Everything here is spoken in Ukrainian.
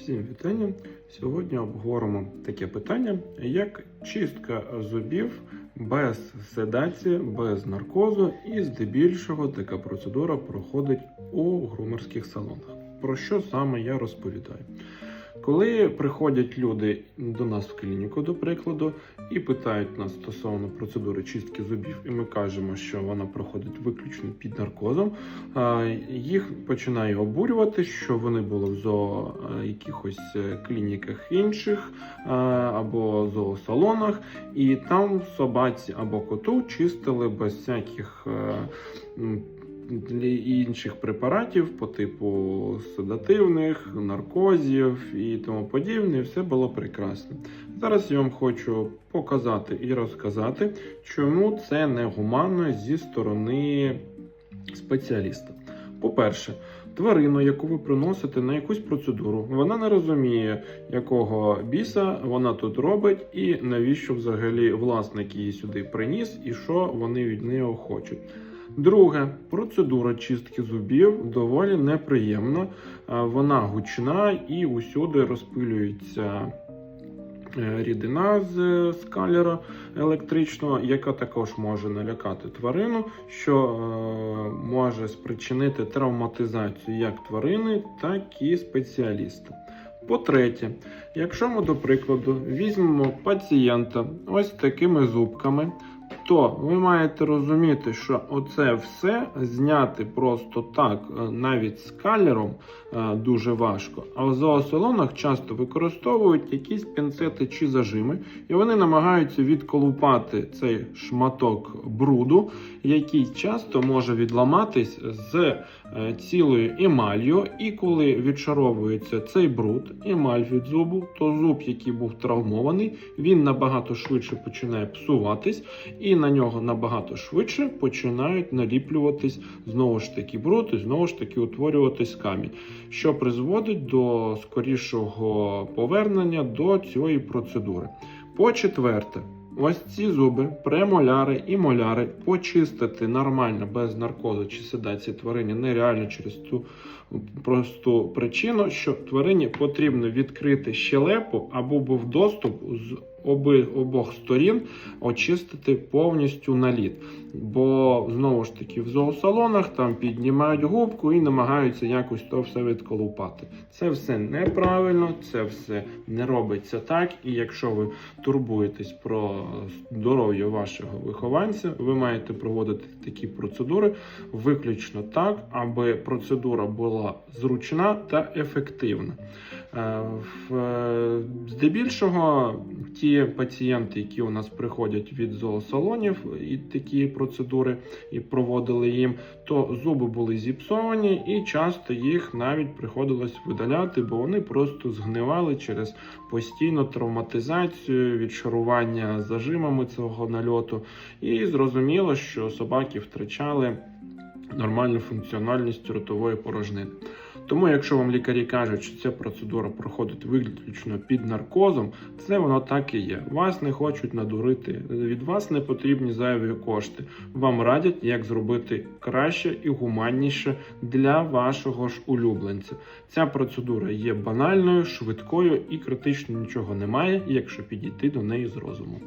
Всім вітання! Сьогодні обговоримо таке питання, як чистка зубів без седації, без наркозу, і здебільшого така процедура проходить у грумерських салонах. Про що саме я розповідаю? Коли приходять люди до нас в клініку, до прикладу, і питають нас стосовно процедури чистки зубів, і ми кажемо, що вона проходить виключно під наркозом, їх починає обурювати, що вони були в зоо якихось е, клініках інших або зоосалонах, і там собаці або коту чистили без всяких. Інших препаратів по типу седативних, наркозів і тому подібне, і все було прекрасно. Зараз я вам хочу показати і розказати, чому це негуманно зі сторони спеціаліста. По-перше, тварину, яку ви приносите на якусь процедуру, вона не розуміє, якого біса вона тут робить, і навіщо взагалі власник її сюди приніс, і що вони від неї хочуть. Друге, процедура чистки зубів доволі неприємна. Вона гучна і усюди розпилюється е, рідина з е, скалера електричного, яка також може налякати тварину, що е, може спричинити травматизацію як тварини, так і спеціаліста. По-третє, якщо ми, до прикладу, візьмемо пацієнта ось такими зубками, то ви маєте розуміти, що оце все зняти просто так, е, навіть скалером, е, дуже важко. А в зоосалонах часто використовують якісь пінцети чи зажими, і вони намагаються відколупати цей шматок бруду, який часто може відламатись з е, цілою емалью. І коли відшаровується цей бруд, емаль від зубу, то зуб, який був травмований, він набагато швидше починає псуватись, і на нього набагато швидше починають наліплюватись знову ж таки бруд, і знову ж таки утворюватись камінь, що призводить до скорішого повернення до цієї процедури. По четверте, ось ці зуби, премоляри і моляри почистити нормально без наркозу чи седації тварині нереально через ту просту причину, що тварині потрібно відкрити щелепу або був доступ з оби, обох сторін очистити повністю наліт. Бо знову ж таки в зоосалонах там піднімають губку і намагаються якось то все відколупати. Це все неправильно, це все не робиться так. І якщо ви турбуєтесь про здоров'я вашого вихованця, ви маєте проводити такі процедури виключно так, аби процедура була зручна та ефективна. Е, е, Здебільшого пацієнти, які у нас приходять від зоосалонів і такі процедури і проводили їм, то зуби були зіпсовані, і часто їх навіть приходилось видаляти, бо вони просто згнивали через постійну травматизацію, відшарування зажимами цього нальоту. І зрозуміло, що собаки втрачали нормальну функціональність ротової порожнини. Тому, якщо вам лікарі кажуть, що ця процедура проходить виключно під наркозом, це воно так і є. Вас не хочуть надурити, від вас не потрібні зайві кошти. Вам радять, як зробити краще і гуманніше для вашого ж улюбленця. Ця процедура є банальною, швидкою і критично нічого немає, якщо підійти до неї з розуму.